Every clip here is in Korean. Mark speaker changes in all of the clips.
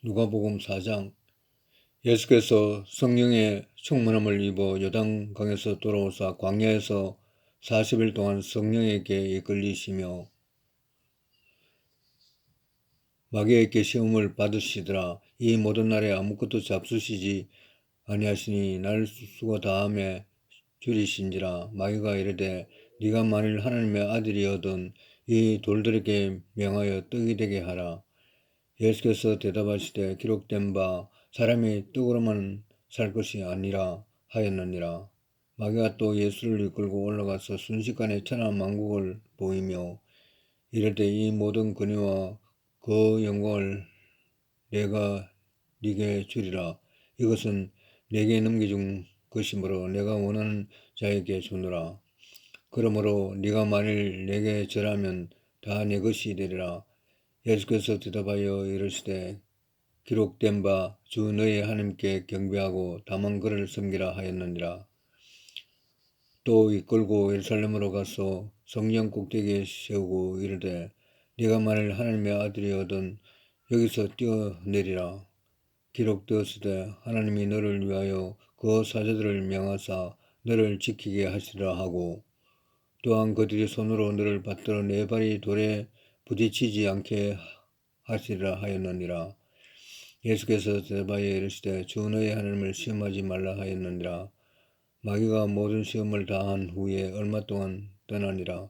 Speaker 1: 누가복음 4장 예수께서 성령의 충만함을 입어 요단강에서 돌아오사 광야에서 40일 동안 성령에게 이끌리시며 마귀에게 시험을 받으시더라. 이 모든 날에 아무것도 잡수시지 아니하시니 날 수가 다함에 줄이신지라 마귀가 이르되 네가 만일 하나님의 아들이어든 이 돌들에게 명하여 떡이 되게 하라. 예수께서 대답하시되 기록된 바 사람이 떡으로만 살 것이 아니라 하였느니라. 마귀가 또 예수를 이끌고 올라가서 순식간에 천하 만국을 보이며 이르되 이 모든 권위와 그 영광을 내가 네게 주리라. 이것은 내게 넘겨준 것이므로 내가 원하는 자에게 주노라. 그러므로 네가 만일 내게 절하면 다 내 것이 되리라. 예수께서 대답하여 이르시되 기록된 바 주 너의 하나님께 경배하고 다만 그를 섬기라 하였느니라. 또 이끌고 예루살렘으로 가서 성령 꼭대기에 세우고 이르되 네가 만일 하나님의 아들이거든 여기서 뛰어내리라. 기록되었으되 하나님이 너를 위하여 그 사자들을 명하사 너를 지키게 하시리라 하고 또한 그들이 손으로 너를 받들어 네 발이 돌에 부딪히지 않게 하시리라 하였느니라. 예수께서 대답하여 이르시되 주 너의 하나님을 시험하지 말라 하였느니라. 마귀가 모든 시험을 다한 후에 얼마 동안 떠나니라.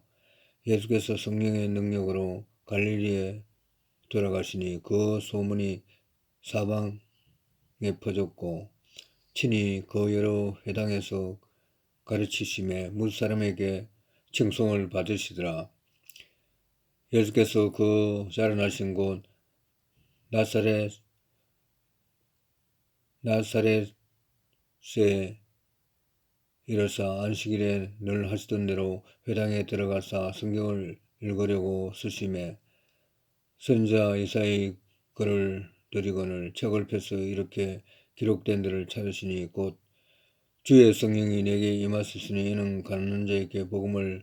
Speaker 1: 예수께서 성령의 능력으로 갈릴리에 돌아가시니 그 소문이 사방에 퍼졌고 친히 그 여러 회당에서 가르치심에 무사람에게 칭송을 받으시더라. 예수께서 그 자라나신 곳 나사렛 나사렛에 이르사 안식일에 늘 하시던 대로 회당에 들어가사 성경을 읽으려고 쓰심에 선자 이사의 글을 드리거늘 책을 펴서 이렇게 기록된 데를 찾으시니 곧 주의 성령이 내게 임하셨으니 이는 가난한 자에게 복음을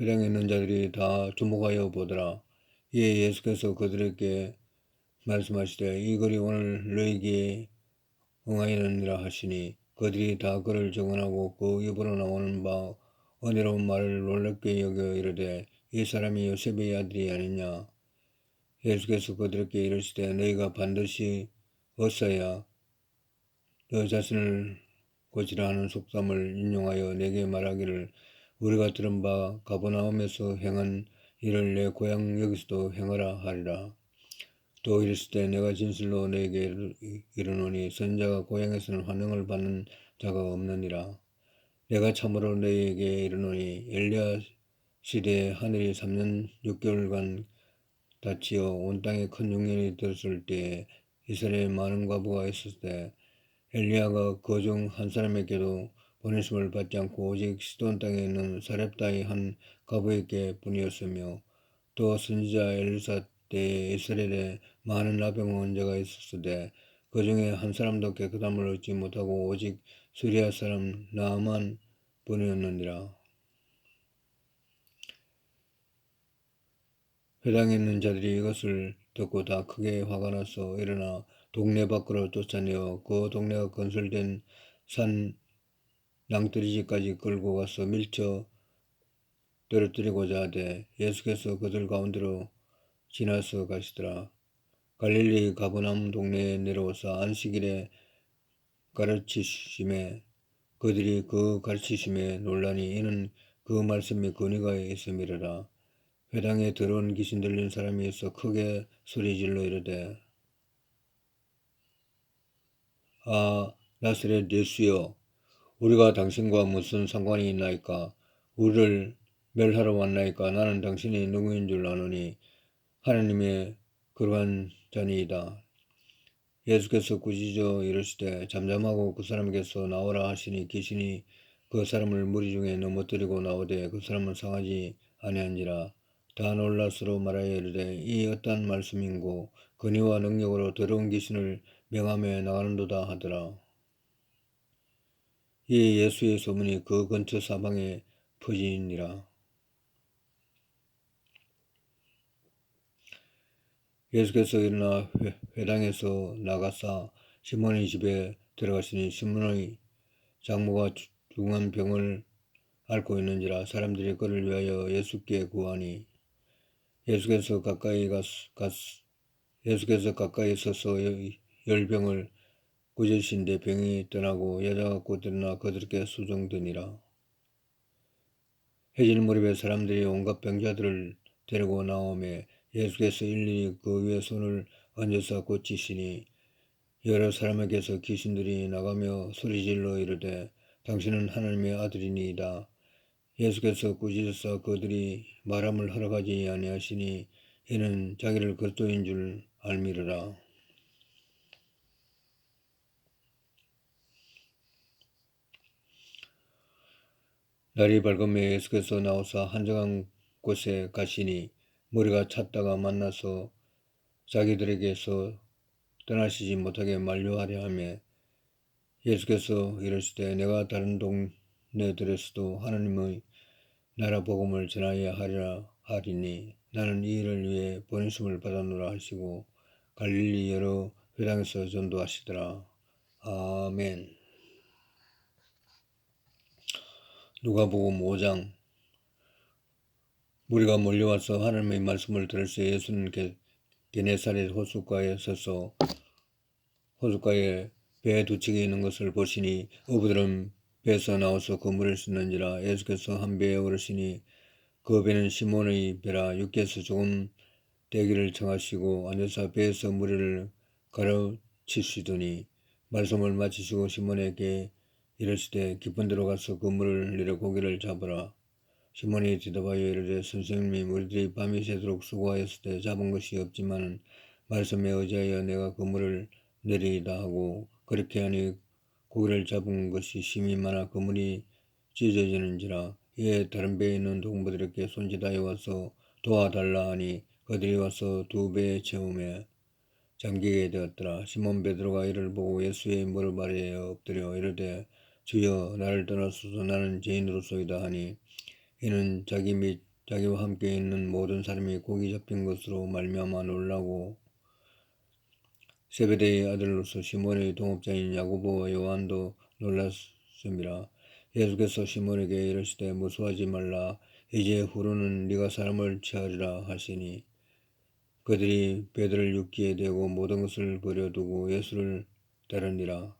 Speaker 1: 회당에 있는 자들이 다 주목하여 보더라. 이에 예수께서 그들에게 말씀하시되 이 글이 오늘 너에게 응하였느니라 하시니 그들이 다 그를 정언하고 그 입으로 나오는 바 은혜로운 말을 놀랍게 여겨 이르되 이 사람이 요셉의 아들이 아니냐 예수께서 그들에게 이르시되 너희가 반드시 어서야 너 자신을 고치라 하는 속담을 인용하여 내게 말하기를 우리가 들은 바 가버나움에서 행한 일을 내 고향 여기서도 행하라 하리라. 또 이르시되 내가 진실로 너에게 이르노니 선자가 고향에서는 환영을 받는 자가 없느니라. 내가 참으로 너에게 이르노니 엘리야 시대에 하늘이 3년 6개월간 닫히어 온 땅에 큰 흉년이 들었을 때에 이스라엘에 많은 과부가 있었을 때 엘리야가 그중한 사람에게도 보내심을 받지 않고 오직 시돈 땅에 있는 사렙다의 한 과부에게 뿐이었으며 또 선지자 엘리사 때에 이스라엘에 많은 나병 원자가 있었으되 그 중에 한 사람도 깨끗함을 얻지 못하고 오직 수리아 사람 나만 뿐이었느니라. 회당에 있는 자들이 이것을 듣고 다 크게 화가 나서 일어나 동네 밖으로 쫓아내어 그 동네가 건설된 산 낭떠러지까지 끌고 가서 밀쳐 떨어뜨리고자 하되 예수께서 그들 가운데로 지나서 가시더라. 갈릴리 가버나움 동네에 내려오사 안식일에 가르치심에 그들이 그 가르치심에 논란이 이는 그 말씀이 근위가 있음이라 회당에 들어온 귀신 들린 사람이 있어 크게 소리질러 이르되 아 나스렛 예수여 우리가 당신과 무슨 상관이 있나이까 우리를 멸하러 왔나이까 나는 당신이 누구인 줄 아노니 하나님의 그러한 자니이다. 예수께서 꾸짖어 이르시되 잠잠하고 그 사람에게서 나오라 하시니 귀신이 그 사람을 무리 중에 넘어뜨리고 나오되 그 사람은 상하지 아니한지라 다 놀라스로 말하여 이르되 이 어떠한 말씀인고 근위와 능력으로 더러운 귀신을 명함에 나가는도다 하더라. 이 예수의 소문이 그 근처 사방에 퍼지니라. 예수께서 일어나 회- 회당에서 나가사 시몬의 집에 들어가시니 시몬의 장모가 주- 중한 병을 앓고 있는지라 사람들이 그를 위하여 예수께 구하니 예수께서 가까이 갔, 갔 예수께서 가까이 서서 여- 열병을 꾸짖으신데 병이 떠나고 여자가 곧 일어나 그들께 수종되니라. 해질 무렵에 사람들이 온갖 병자들을 데리고 나오매 예수께서 일일이 그 위에 손을 얹어서 고치시니 여러 사람에게서 귀신들이 나가며 소리질러 이르되 당신은 하나님의 아들이니이다. 예수께서 꾸짖어서 그들이 말함을 허락하지 아니하시니 이는 자기를 그리스도인 줄 알미르라. 날이 밝음에 예수께서 나오사 한적한 곳에 가시니 머리가 찼다가 만나서 자기들에게서 떠나시지 못하게 만류하려 하며 예수께서 이르시되 내가 다른 동네들에서도 하나님의 나라 복음을 전하여야 하리라 하리니 나는 이 일을 위해 보내심을 받았노라 하시고 갈릴리 여러 회당에서 전도하시더라. 아멘. 누가복음 5장 무리가 몰려와서 하나님의 말씀을 들을 때 예수는 게- 게네사렛 호숫가에 서서 호숫가에 배두 척이 있는 것을 보시니 어부들은 배에서 나와서 그 물을 씻는지라 예수께서 한 배에 오르시니 그 배는 시몬의 배라 육께서 조금 대기를 청하시고 앉아서 배에서 무리를 가르치시더니 말씀을 마치시고 시몬에게 이르시되 깊은 데로 가서 그 물을 내려 고기를 잡으라. 시몬이 대답하여 이르되 선생님이 우리들이 밤이 새도록 수고하였을 때 잡은 것이 없지만 말씀에 의지하여 내가 그물을 내리이다 하고 그렇게 하니 고기를 잡은 것이 심히 많아 그물이 찢어지는지라. 이에 다른 배에 있는 동부들에게 손짓하여 와서 도와달라 하니 그들이 와서 두 배에 채우매 잠기게 되었더라. 시몬 베드로가 이를 보고 예수의 무릎 아래에 엎드려 이르되 주여 나를 떠나소서 나는 죄인으로소이다 하니 이는 자기 및 자기와 함께 있는 모든 사람이 고기 잡힌 것으로 말미암아 놀라고 세베대의 아들로서 시몬의 동업자인 야고보와 요한도 놀랐습니다. 예수께서 시몬에게 이르시되 무수하지 말라 이제 후로는 네가 사람을 취하리라 하시니 그들이 배들을 육지에 대고 모든 것을 버려두고 예수를 따르니라.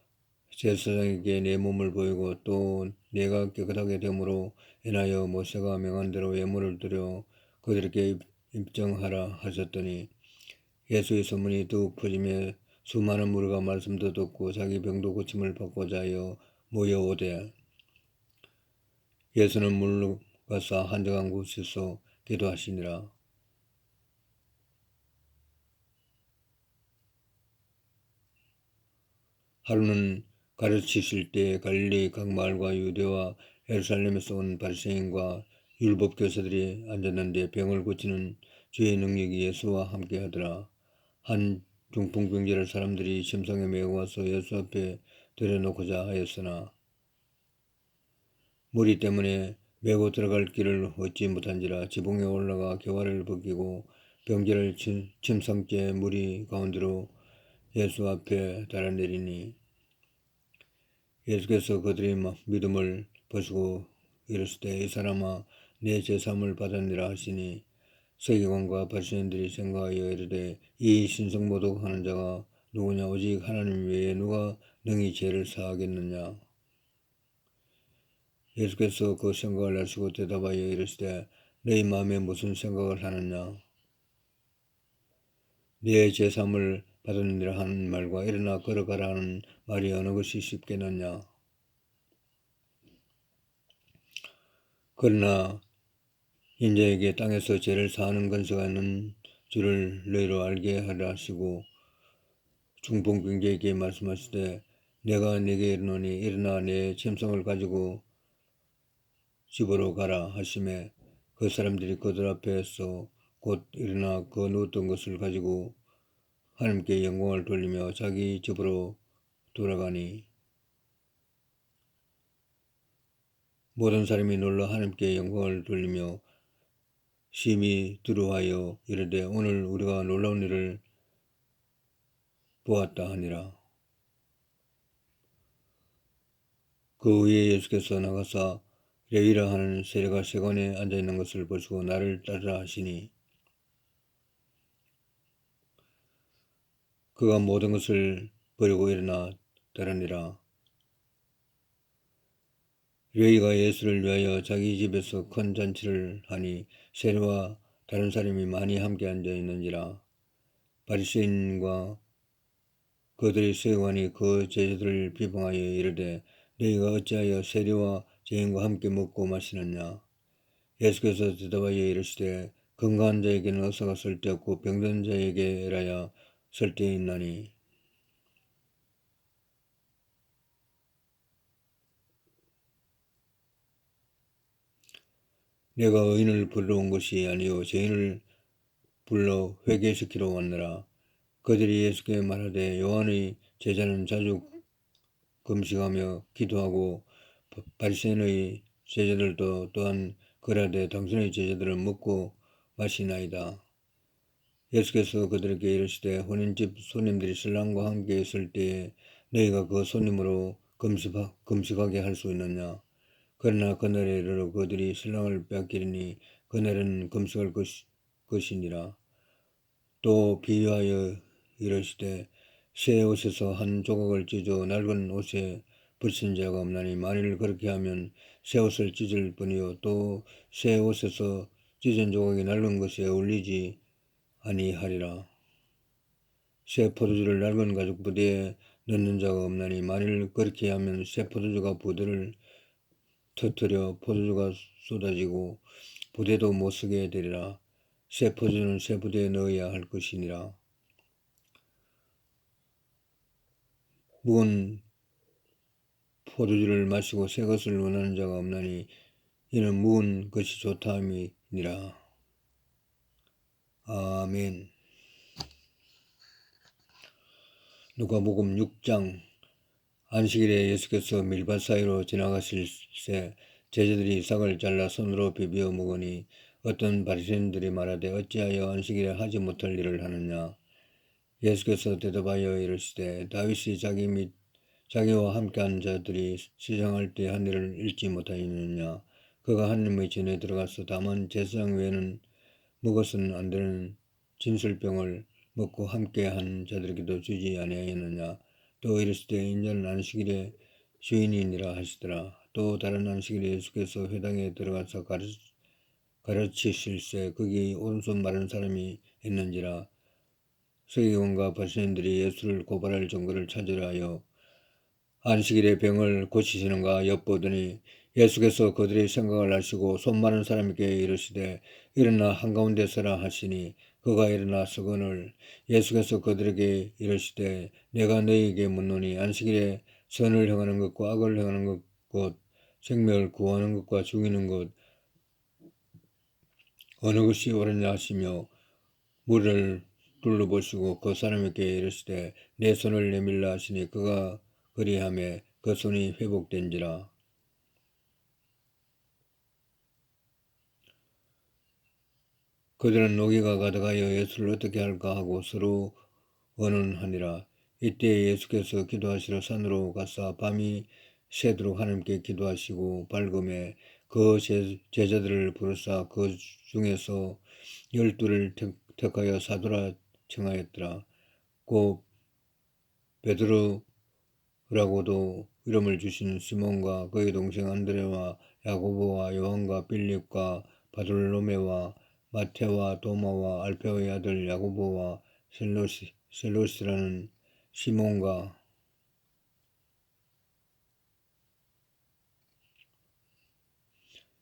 Speaker 1: 제사장에게 내 몸을 보이고 또 내가 깨끗하게 됨으로 인하여 모세가 명한 대로 예물을 드려 그들에게 입- 입증하라 하셨더니 예수의 소문이 더욱 퍼지며 수많은 무리가 말씀도 듣고 자기 병도 고침을 받고자 하여 모여오되 예수는 물로 가서 한적한 곳에서 기도하시니라. 하루는 가르치실 때 갈릴리 각 마을과 유대와 예루살렘에서 온 바리새인과 율법 교사들이 앉았는데 병을 고치는 주의 능력이 예수와 함께 하더라. 한 중풍병자를 사람들이 심상에 메고 와서 예수 앞에 들여놓고자 하였으나 무리 때문에 메고 들어갈 길을 얻지 못한지라 지붕에 올라가 교화를 벗기고 병자를 침- 침상째 무리 가운데로 예수 앞에 달아내리니 예수께서 그들의 마- 믿음을 보시고 이르시되 이 사람아 내 제삼을 받았니라 하시니 서기관과 바리새인들이 생각하여 이르되 이 신성모독하는 자가 누구냐? 오직 하나님 외에 누가 능히 죄를 사하겠느냐? 예수께서 그 생각을 하시고 대답하여 이르시되 너희 마음에 무슨 생각을 하느냐? 네 제삼을 받으니라 하는 말과 일어나 걸어가라 하는 말이 어느 것이 쉽겠느냐? 그러나 인자에게 땅에서 죄를 사하는 건세가 있는 줄을 너희로 알게 하라 하시고 중풍병자에게 말씀하시되 내가 네게 이르노니 일어나 내 짐승을 가지고 집으로 가라 하심에 그 사람들이 그들 앞에서 곧 일어나 그 누웠던 것을 가지고 하나님께 영광을 돌리며 자기 집으로 돌아가니 모든 사람이 놀라 하나님께 영광을 돌리며 심히 두려워하여 이르되 오늘 우리가 놀라운 일을 보았다 하니라. 그 후에 예수께서 나가사 레위라 하는 세례가 세관에 앉아 있는 것을 보시고 나를 따르라 하시니 그가 모든 것을 버리고 일어나 따르니라. 레위가 예수를 위하여 자기 집에서 큰 잔치를 하니 세례와 다른 사람이 많이 함께 앉아 있는지라 바리새인과 그들의 세관이 그 제자들을 비방하여 이르되 너희가 어찌하여 세례와 죄인과 함께 먹고 마시느냐 예수께서 대답하여 이르시되 건강한 자에게는 의사가 쓸데없고 병든 자에게라야 쓸데있나니 내가 의인을 불러온 것이 아니요 죄인을 불러 회개시키러 왔느라 그들이 예수께 말하되 요한의 제자는 자주 금식하며 기도하고 바리새인의 제자들도 또한 그라되 당신의 제자들은 먹고 마시나이다. 예수께서 그들에게 이르시되 혼인집 손님들이 신랑과 함께 있을 때에 너희가 그 손님으로 금식하게 할 수 있느냐? 그러나 그날에 이르러 그들이 신랑을 빼앗기리니 그날은 금식할 것이, 것이니라. 또 비유하여 이르시되 새 옷에서 한 조각을 찢어 낡은 옷에 붙인 자가 없나니 만일 그렇게 하면 새 옷을 찢을 뿐이요 또 새 옷에서 찢은 조각이 낡은 것에 어울리지 아니하리라. 새 포도주를 낡은 가죽 부대에 넣는 자가 없나니 만일 그렇게 하면 새 포도주가 부대를 터뜨려 포도주가 쏟아지고 부대도 못 쓰게 되리라. 새 포도주는 새 부대에 넣어야 할 것이니라. 묵은 포도주를 마시고 새 것을 원하는 자가 없나니 이는 묵은 것이 좋다 함이니라. 아멘. 누가복음 6장 안식일에 예수께서 밀밭 사이로 지나가실 새 제자들이 싹을 잘라 손으로 비비어 먹으니 어떤 바리새인들이 말하되 어찌하여 안식일에 하지 못할 일을 하느냐 예수께서 대답하여 이르시되 다윗이 자기 및 자기와 함께한 자들이 시장할 때 한 일을 잃지 못하였느냐 그가 하나님의 전에 들어가서 다만 제사장 외에는 먹어서는 안 되는 진술병을 먹고 함께한 자들에게도 주지 아니하였느냐 또 이르시되 인자는 안식일에 주인이니라 하시더라. 또 다른 안식일에 예수께서 회당에 들어가서 가르치, 실세 거기 오른손 마른 사람이 있는지라 서기관과 바리새인들이 예수를 고발할 증거를 찾으려 하여 안식일에 병을 고치시는가 엿보더니 예수께서 그들의 생각을 아시고 손 마른 사람에게 이르시되 일어나 한가운데 서라 하시니 그가 일어나 서건을 예수께서 그들에게 이르시되 내가 너희에게 묻노니 안식일에 선을 행하는 것과 악을 행하는 것 곧 생명을 구하는 것과 죽이는 것 어느 것이 옳으냐 하시며 물을 둘러보시고 그 사람에게 이르시되 내 손을 내밀라 하시니 그가 그리함에 그 손이 회복된지라 그들은 노기가 가득하여 예수를 어떻게 할까 하고 서로 원언하니라. 이때 예수께서 기도하시러 산으로 가사 밤이 새도록 하나님께 기도하시고 밝음에 그 제자들을 부르사 그 중에서 열두를 택하여 사도라 청하였더라. 곧 베드로라고도 이름을 주신 시몬과 그의 동생 안드레와 야고보와 요한과 빌립과 바돌로메와 마테와 도마와 알페오의 아들 야고보와 셀로시, 셀로시라는 시몬과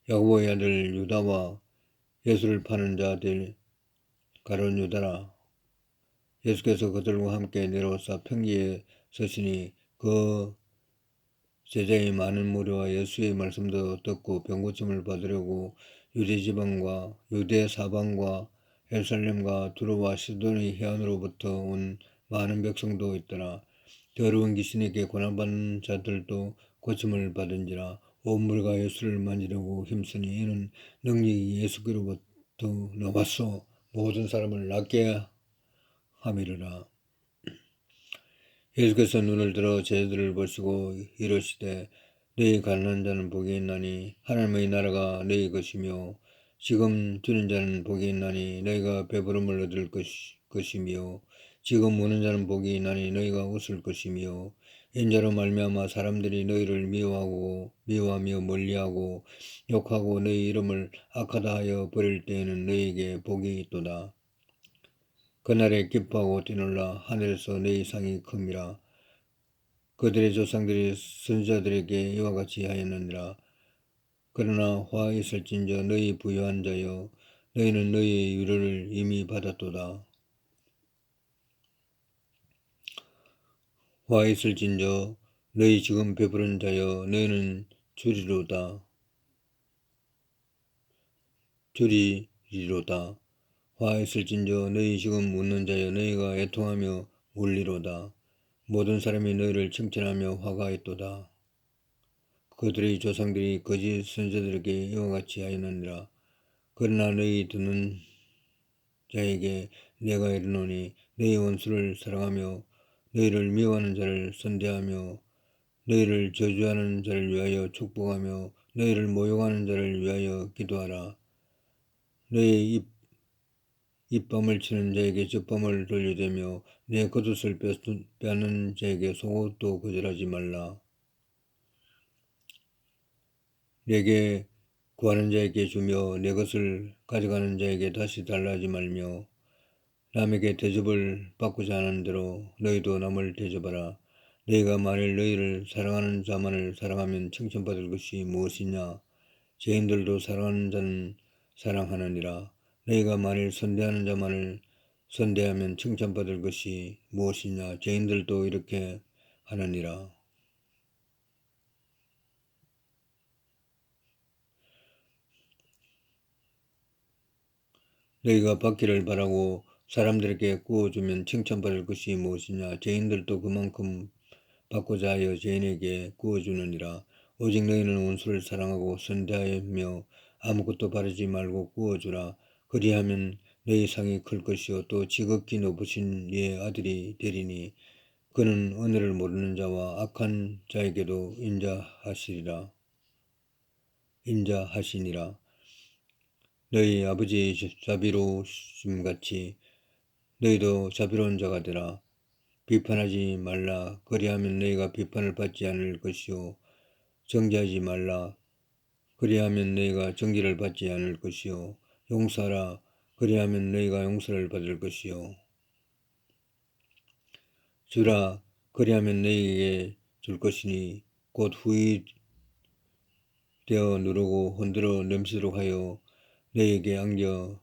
Speaker 1: 야고보의 아들 유다와 예수를 파는 자들 가론 유다라. 예수께서 그들과 함께 내려오사 평지에 서시니 그 제자의 많은 무리와 예수의 말씀도 듣고 병고침을 받으려고 유대 지방과 유대 사방과 예루살렘과 두로와 시돈의 해안으로부터 온 많은 백성도 있더라. 더러운 귀신에게 고난받는 자들도 고침을 받은지라 온 무리가 예수를 만지려고 힘쓰니 이는 능력이 예수께로부터 나왔소 모든 사람을 낫게 함이르라. 예수께서 눈을 들어 제자들을 보시고 이르시되 너희 가난한 자는 복이 있나니 하나님의 나라가 너희 것이며 지금 주는 자는 복이 있나니 너희가 배부름을 얻을 것이, 것이며 지금 우는 자는 복이 있나니 너희가 웃을 것이며 인자로 말미암아 사람들이 너희를 미워하고 미워하며 멀리하고 욕하고 너희 이름을 악하다 하여 버릴 때에는 너희에게 복이 있도다. 그날에 기뻐하고 뛰놀라 하늘에서 너희 상이 큽니다. 그들의 조상들이 선자들에게 이와 같이 하였느니라. 그러나 화 있을진저 너희 부유한 자여 너희는 너희의 위로를 이미 받았도다. 화 있을진저 너희 지금 배부른 자여 너희는 주리로다. 주리리로다. 화 있을진저 너희 지금 웃는 자여 너희가 애통하며 울리로다. 모든 사람이 너희를 칭찬하며 화가 있도다. 그들의 조상들이 거짓 선자들에게 이와 같이 하였느니라. 그러나 너희 듣는 자에게 내가 이르노니 너희 원수를 사랑하며 너희를 미워하는 자를 선대하며 너희를 저주하는 자를 위하여 축복하며 너희를 모욕하는 자를 위하여 기도하라. 너희 입 입밤을 치는 자에게 적밤을 돌려대며 내 겉옷을 빼앗는 자에게 속옷도 거절하지 말라. 내게 구하는 자에게 주며 내 것을 가져가는 자에게 다시 달라하지 말며 남에게 대접을 받고자 하는 대로 너희도 남을 대접하라. 너희가 만일 너희를 사랑하는 자만을 사랑하면 칭찬받을 것이 무엇이냐? 죄인들도 사랑하는 자는 사랑하느니라. 너희가 만일 선대하는 자만을 선대하면 칭찬받을 것이 무엇이냐? 죄인들도 이렇게 하느니라. 너희가 받기를 바라고 사람들에게 구워주면 칭찬받을 것이 무엇이냐? 죄인들도 그만큼 받고자 하여 죄인에게 구워주느니라. 오직 너희는 원수를 사랑하고 선대하며 아무것도 바르지 말고 구워주라 그리하면 너희 상이 클 것이요 또 지극히 높으신 이의 아들이 되리니 그는 은혜를 모르는 자와 악한 자에게도 인자하시리라. 인자하시니라. 너희 아버지의 자비로우심 같이 너희도 자비로운 자가 되라. 비판하지 말라. 그리하면 너희가 비판을 받지 않을 것이요 정죄하지 말라. 그리하면 너희가 정죄를 받지 않을 것이요 용서하라. 그리하면 너희가 용서를 받을 것이요. 주라. 그리하면 너희에게 줄 것이니 곧 후이 되어 누르고 흔들어 넘치도록 하여 너희에게 안겨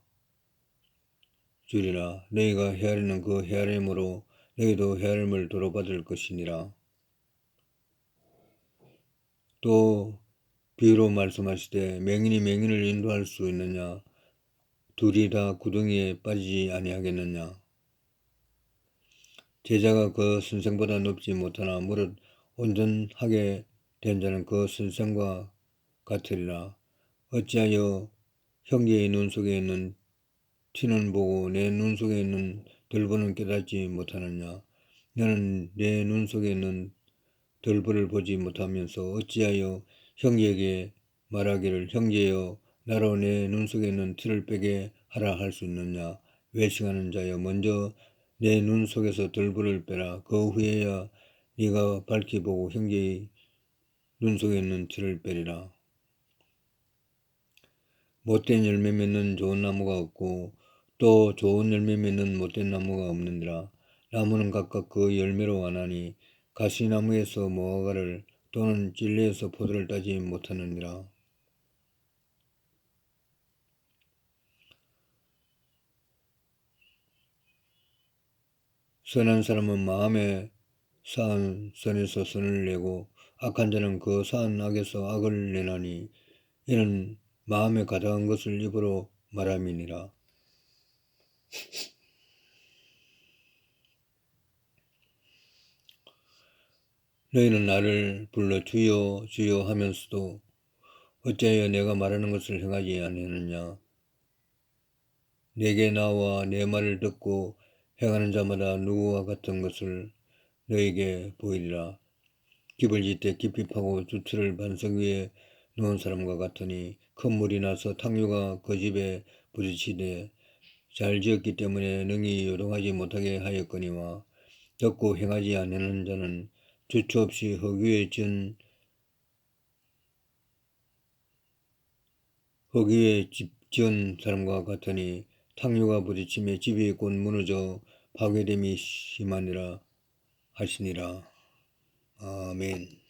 Speaker 1: 주리라. 너희가 헤아리는 그 헤아림으로 너희도 헤아림을 도로받을 것이니라. 또 비유로 말씀하시되 맹인이 맹인을 인도할 수 있느냐 둘이 다 구덩이에 빠지지 아니하겠느냐. 제자가 그 선생보다 높지 못하나 무릇 온전하게 된 자는 그 선생과 같으리라. 어찌하여 형제의 눈 속에 있는 티는 보고 내 눈 속에 있는 덜보는 깨닫지 못하느냐. 너는 내 눈 속에 있는 덜보를 보지 못하면서 어찌하여 형제에게 말하기를 형제여 나로 내 눈 속에 있는 티를 빼게 하라 할 수 있느냐 외식하는 자여 먼저 내 눈 속에서 들불을 빼라. 그 후에야 네가 밝히 보고 형제의 눈 속에 있는 티를 빼리라. 못된 열매 맺는 좋은 나무가 없고 또 좋은 열매 맺는 못된 나무가 없느니라. 나무는 각각 그 열매로 아나니 가시나무에서 무화과를 또는 찔레에서 포도를 따지 못하느니라. 선한 사람은 마음에 쌓은 선에서 선을 내고 악한 자는 그 쌓은 악에서 악을 내나니 이는 마음에 가득한 것을 입으로 말함이니라. 너희는 나를 불러 주여 주여 하면서도 어찌하여 내가 말하는 것을 행하지 아니하느냐 내게 나와 내 말을 듣고 행하는 자마다 누구와 같은 것을 너에게 보이리라. 집을 짓되 깊이 파고 주틀을 반석 위에 놓은 사람과 같으니 큰 물이 나서 탕류가 그 집에 부딪히되 잘 지었기 때문에 능히 요동하지 못하게 하였거니와 듣고 행하지 아니하는 자는 주처 없이 흙 위에 지은 흙 위에 집 지은 사람과 같으니 탕류가 부딪힘에 집이 곧 무너져 파괴됨이 심하니라 하시니라. 아멘.